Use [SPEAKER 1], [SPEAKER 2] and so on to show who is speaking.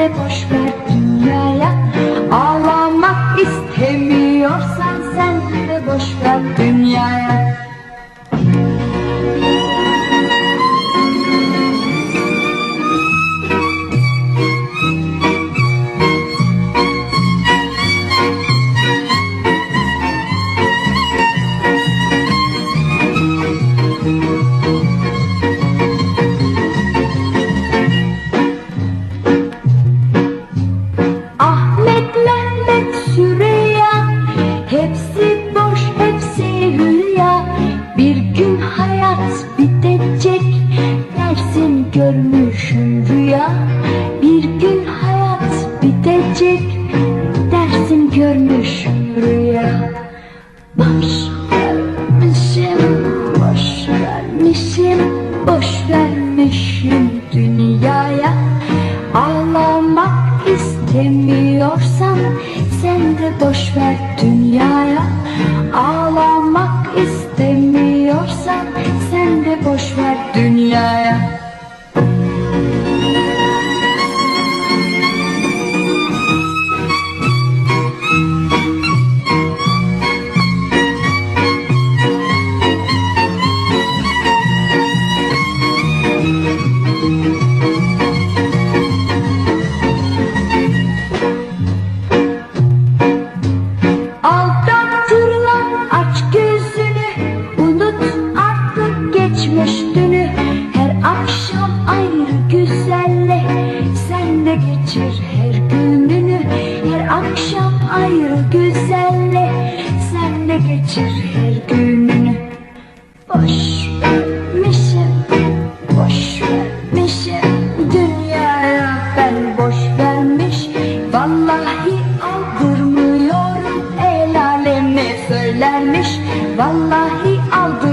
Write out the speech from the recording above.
[SPEAKER 1] de boş ver dünyaya. Ağlamak istemiyorsan sen de boş ver dünyaya. Bitecek Dersin görmüşüm rüya. Bir gün hayat bitecek Dersin görmüşüm rüya. Boş vermişim, boş vermişim Boş vermişim dünyaya. Ağlamak istemiyorsan Sen de boş ver dünyaya. Ağlamak ayrı güzelle. Sen de geçir her gününü. Boş vermişim, boş vermişim. Dünyaya ben boş vermiş. Vallahi aldırmıyorum. El aleme söylermiş. Vallahi aldırmıyorum.